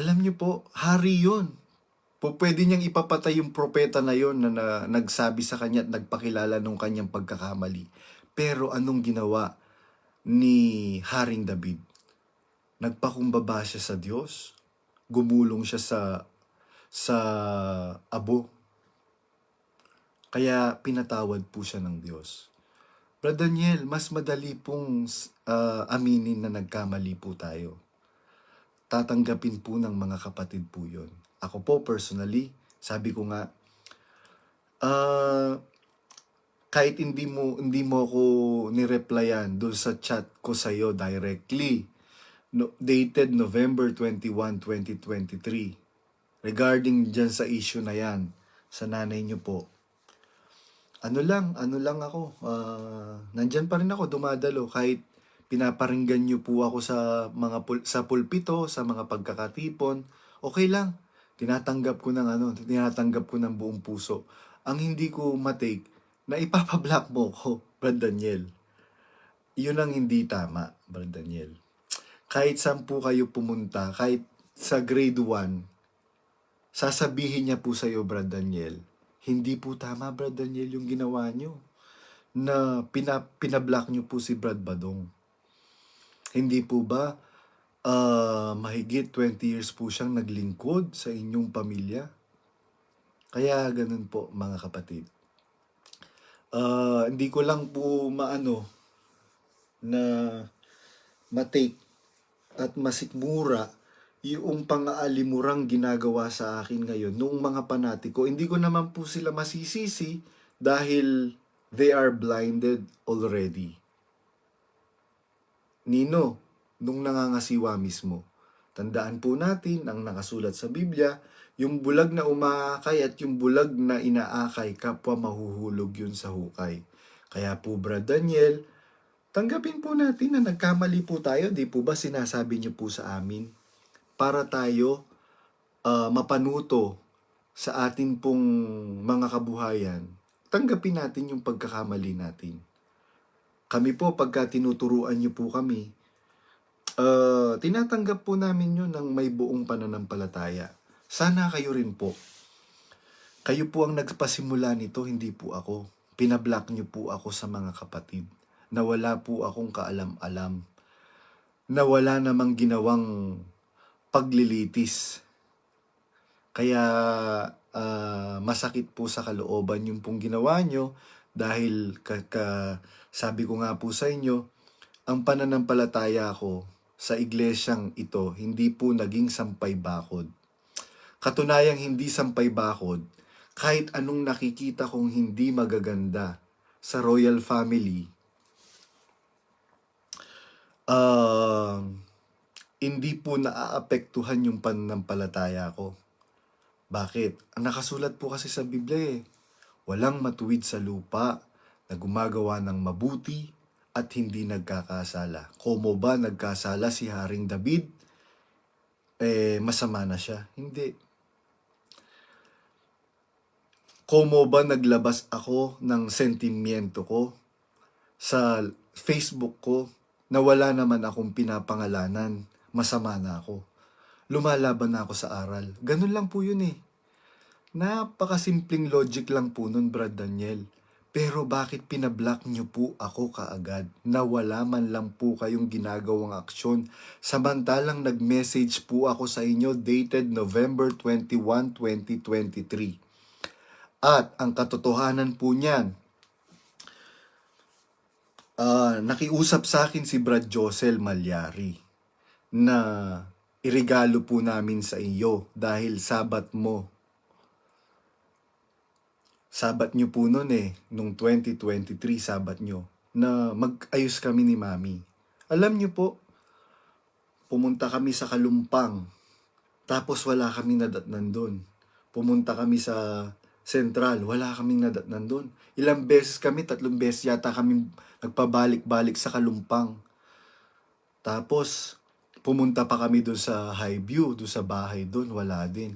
Alam niyo po, hari yun. Po, pwede niyang ipapatay yung propeta na yon na, na nagsabi sa kanya at nagpakilala nung kanyang pagkakamali. Pero anong ginawa ni Haring David? Nagpakumbaba siya sa Diyos. Gumulong siya sa sa abo. Kaya pinatawad po siya ng Diyos. Brother Daniel, mas madali pong ah, aminin na nagkamali po tayo. Tatanggapin po ng mga kapatid po yon. Ako po personally, sabi ko nga, ah, kahit hindi mo hindi mo ako ni-replyan doon sa chat ko sa iyo directly, no, dated November 21, 2023, regarding dyan sa issue na yan, sa nanay niyo po, ano lang, ano lang ako, ah, nandyan pa rin ako, dumadalo, kahit pinaparinggan niyo po ako sa mga pul- sa pulpito, sa mga pagkakatipon, okay lang. Tinatanggap ko ng ano, tinatanggap ko ng buong puso. Ang hindi ko matake, na ipapablock mo ko, Brad Daniel. Yun ang hindi tama, Brad Daniel. Kahit saan po kayo pumunta, kahit sa grade 1, sasabihin niya po sa iyo, Brad Daniel, hindi po tama, Brad Daniel, yung ginawa niyo. Na pina, pinablock niyo po si Brad Badong. Hindi po ba ah, mahigit 20 years po siyang naglingkod sa inyong pamilya? Kaya ganun po, mga kapatid. Ah, hindi ko lang po maano na matake at masikmura yung pang-aalimurang ginagawa sa akin ngayon noong mga panatiko. Hindi ko naman po sila masisisi dahil they are blinded already. Nino, nung nangangasiwa mismo. Tandaan po natin ang nakasulat sa Biblia, yung bulag na umaakay at yung bulag na inaakay, kapwa mahuhulog yun sa hukay. Kaya po, Brad Daniel, tanggapin po natin na nagkamali po tayo. Di po ba sinasabi niyo po sa amin? Para tayo ah, mapanuto sa atin pong mga kabuhayan, tanggapin natin yung pagkakamali natin. Kami po, pagka tinuturuan niyo po kami, ah, tinatanggap po namin yun ng may buong pananampalataya. Sana kayo rin po. Kayo po ang nagpasimula nito, hindi po ako. Pinablock niyo po ako sa mga kapatid. Na wala po akong kaalam-alam. Na wala namang ginawang paglilitis. Kaya ah, masakit po sa kalooban yung pong ginawa nyo dahil ka, ka- sabi ko nga po sa inyo, ang pananampalataya ko sa iglesyang ito hindi po naging sampay bakod. Katunayang hindi sampay bakod, kahit anong nakikita kong hindi magaganda sa royal family, ah, hindi po naaapektuhan yung pananampalataya ko. Bakit? Ang nakasulat po kasi sa Biblia eh, walang matuwid sa lupa na gumagawa ng mabuti at hindi nagkakasala. Komo ba nagkasala si Haring David? Eh, masama na siya. Hindi. Komo ba naglabas ako ng sentimiento ko sa Facebook ko na wala naman akong pinapangalanan, masama na ako. Lumalaban na ako sa aral. Ganun lang po yun eh. Napakasimpleng logic lang po nun, Brad Daniel. Pero bakit pinablock niyo po ako kaagad na wala man lang po kayong ginagawang aksyon samantalang nag-message po ako sa inyo dated November 21, 2023. At ang katotohanan po niyan, ah, nakiusap sa akin si Brad Josel Malyari na irigalo po namin sa iyo dahil sabat mo. Sabat nyo po noon eh, nung 2023 sabat nyo, na mag-ayos kami ni Mami. Alam nyo po, pumunta kami sa Kalumpang, tapos wala kami nadatnan doon. Pumunta kami sa Central, wala kaming nadatnan doon. Ilang beses kami, tatlong beses yata kami nagpabalik-balik sa Kalumpang. Tapos, pumunta pa kami doon sa Highview, doon sa bahay doon, wala din.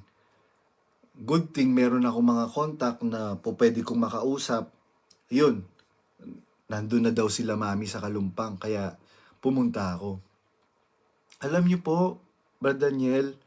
Good thing, meron ako mga contact na po pwede kong makausap. Yun, nandun na daw sila mami sa Kalumpang, kaya pumunta ako. Alam niyo po, Brad Daniel,